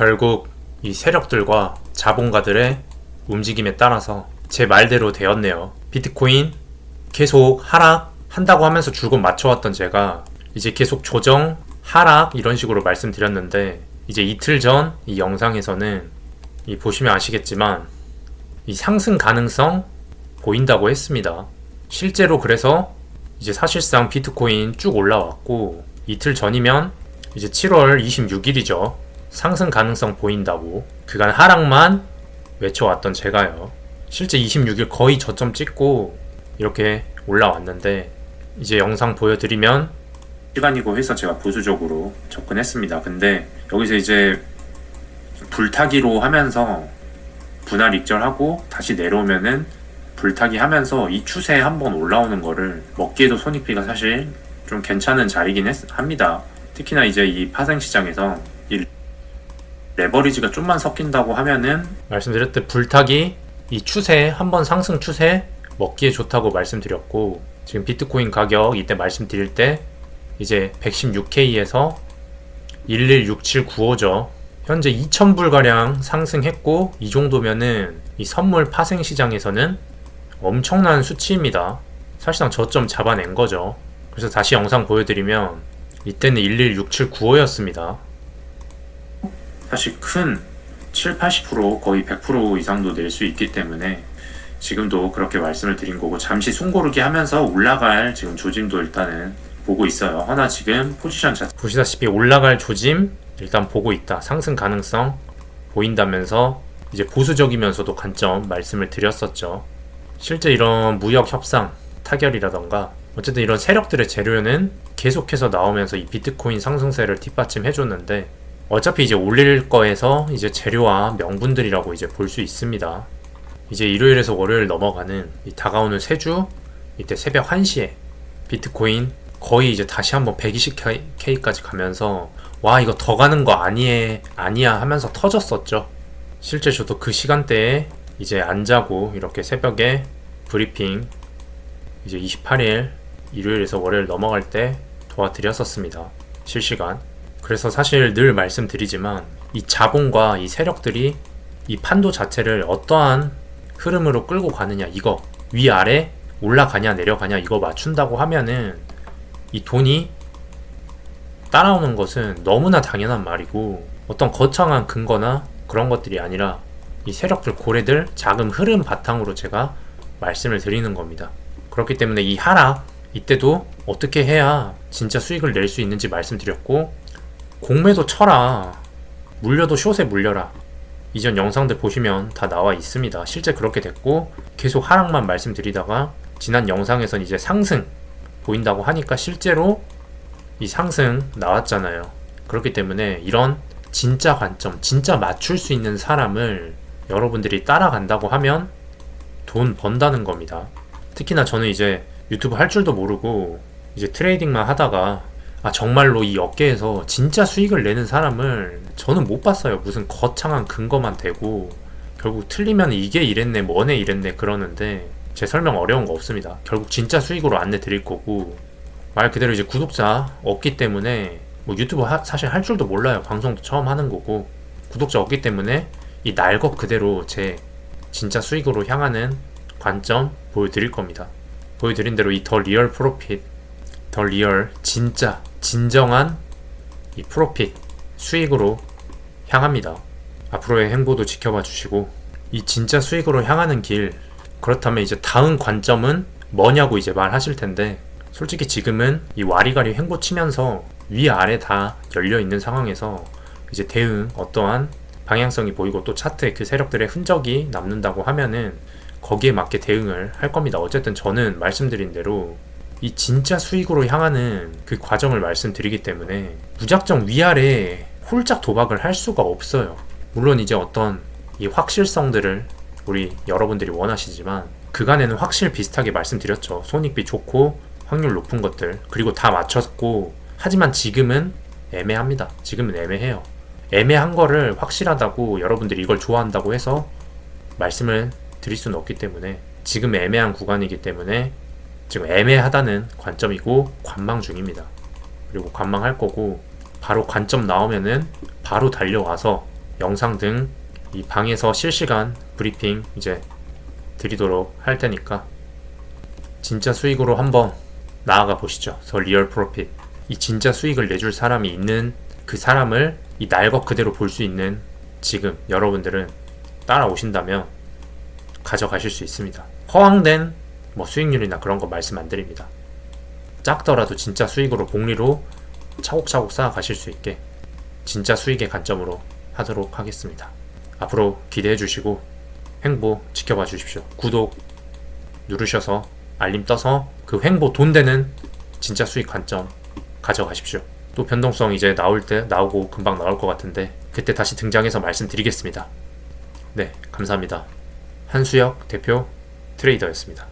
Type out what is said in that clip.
결국 이 세력들과 자본가들의 움직임에 따라서 제 말대로 되었네요. 비트코인 계속 하락한다고 하면서 줄곧 맞춰왔던 제가 이제 계속 조정, 하락 이런 식으로 말씀드렸는데 이제 이틀 전 이 영상에서는 이 보시면 아시겠지만 이 상승 가능성 보인다고 했습니다. 실제로 그래서 이제 사실상 비트코인 쭉 올라왔고 이틀 전이면 이제 7월 26일이죠. 상승 가능성 보인다고 그간 하락만 외쳐왔던 제가요. 실제 26일 거의 저점 찍고 이렇게 올라왔는데 이제 영상 보여드리면 시간이고 해서 제가 보수적으로 접근했습니다. 근데 여기서 이제 불타기로 하면서 분할 익절하고 다시 내려오면은 불타기 하면서 이 추세에 한번 올라오는 거를 먹기에도 손익비가 사실 좀 괜찮은 자리긴 했, 합니다. 특히나 이제 이 파생 시장에서 이 레버리지가 좀만 섞인다고 하면은 말씀드렸듯 불타기 이 추세 한번 상승 추세 먹기에 좋다고 말씀드렸고 지금 비트코인 가격 이때 말씀드릴 때 이제 116K에서 116795죠. 현재 2000불 가량 상승했고 이 정도면은 이 선물 파생 시장에서는 엄청난 수치입니다. 사실상 저점 잡아낸 거죠. 그래서 다시 영상 보여드리면 이때는 11679였습니다. 사실 큰 7, 80% 거의 100% 이상도 낼 수 있기 때문에 지금도 그렇게 말씀을 드린 거고 잠시 숨고르기 하면서 올라갈 지금 조짐도 일단은 보고 있어요. 허나 지금 포지션 자 보시다시피 올라갈 조짐 일단 보고 있다. 상승 가능성 보인다면서 이제 보수적이면서도 관점 말씀을 드렸었죠. 실제 이런 무역 협상 타결이라던가 어쨌든 이런 세력들의 재료는 계속해서 나오면서 이 비트코인 상승세를 뒷받침해 줬는데 어차피 이제 올릴 거에서 이제 재료와 명분들이라고 이제 볼 수 있습니다. 이제 일요일에서 월요일 넘어가는 이 다가오는 세 주 이때 새벽 1시에 비트코인 거의 이제 다시 한번 120K까지 가면서 와 이거 더 가는 거 아니에 아니야 하면서 터졌었죠. 실제 저도 그 시간대에 이제 안 자고 이렇게 새벽에 브리핑 이제 28일 일요일에서 월요일 넘어갈 때 도와드렸었습니다. 실시간. 그래서 사실 늘 말씀드리지만 이 자본과 이 세력들이 이 판도 자체를 어떠한 흐름으로 끌고 가느냐 이거 위아래 올라가냐 내려가냐 이거 맞춘다고 하면은 이 돈이 따라오는 것은 너무나 당연한 말이고 어떤 거창한 근거나 그런 것들이 아니라 이 세력들 고래들 자금 흐름 바탕으로 제가 말씀을 드리는 겁니다. 그렇기 때문에 이 하락 이때도 어떻게 해야 진짜 수익을 낼 수 있는지 말씀드렸고 공매도 쳐라 물려도 숏에 물려라 이전 영상들 보시면 다 나와 있습니다. 실제 그렇게 됐고 계속 하락만 말씀드리다가 지난 영상에선 이제 상승 보인다고 하니까 실제로 이 상승 나왔잖아요. 그렇기 때문에 이런 진짜 관점, 진짜 맞출 수 있는 사람을 여러분들이 따라간다고 하면 돈 번다는 겁니다. 특히나 저는 이제 유튜브 할 줄도 모르고 이제 트레이딩만 하다가 아 정말로 이 업계에서 진짜 수익을 내는 사람을 저는 못 봤어요. 무슨 거창한 근거만 대고 결국 틀리면 이게 이랬네 뭐네 이랬네 그러는데 제 설명 어려운 거 없습니다. 결국 진짜 수익으로 안내 드릴 거고 말 그대로 이제 구독자 없기 때문에 뭐 유튜브 하, 사실 할 줄도 몰라요. 방송도 처음 하는 거고 구독자 없기 때문에 이 날 것 그대로 제 진짜 수익으로 향하는 관점 보여드릴 겁니다. 보여드린 대로 이 더 리얼 프로핏, 더 리얼 진짜 진정한 이 프로핏 수익으로 향합니다. 앞으로의 행보도 지켜봐 주시고 이 진짜 수익으로 향하는 길 그렇다면 이제 다음 관점은 뭐냐고 이제 말하실 텐데 솔직히 지금은 이 와리가리 횡보 치면서 위아래 다 열려 있는 상황에서 이제 대응 어떠한 방향성이 보이고 또 차트에 그 세력들의 흔적이 남는다고 하면은 거기에 맞게 대응을 할 겁니다. 어쨌든 저는 말씀드린 대로 이 진짜 수익으로 향하는 그 과정을 말씀드리기 때문에 무작정 위아래 홀짝 도박을 할 수가 없어요. 물론 이제 어떤 이 확실성들을 우리 여러분들이 원하시지만 그간에는 확실 비슷하게 말씀드렸죠. 손익비 좋고 확률 높은 것들 그리고 다 맞췄고 하지만 지금은 애매합니다. 지금은 애매해요. 애매한 거를 확실하다고 여러분들이 이걸 좋아한다고 해서 말씀을 드릴 수는 없기 때문에 지금 애매한 구간이기 때문에 지금 애매하다는 관점이고 관망 중입니다. 그리고 관망할 거고 바로 관점 나오면은 바로 달려와서 영상 등 이 방에서 실시간 브리핑 이제 드리도록 할 테니까 진짜 수익으로 한번 나아가 보시죠. 더 리얼 프로핏. 이 진짜 수익을 내줄 사람이 있는 그 사람을 이 날 것 그대로 볼 수 있는 지금 여러분들은 따라오신다면 가져가실 수 있습니다. 허황된 뭐 수익률이나 그런 거 말씀 안 드립니다. 작더라도 진짜 수익으로 복리로 차곡차곡 쌓아가실 수 있게 진짜 수익의 관점으로 하도록 하겠습니다. 앞으로 기대해 주시고 행보 지켜봐 주십시오. 구독 누르셔서 알림 떠서 그 횡보 돈 되는 진짜 수익 관점 가져가십시오. 또 변동성 이제 나올 때 나오고 금방 나올 것 같은데 그때 다시 등장해서 말씀드리겠습니다. 네, 감사합니다. 한수혁 대표 트레이더였습니다.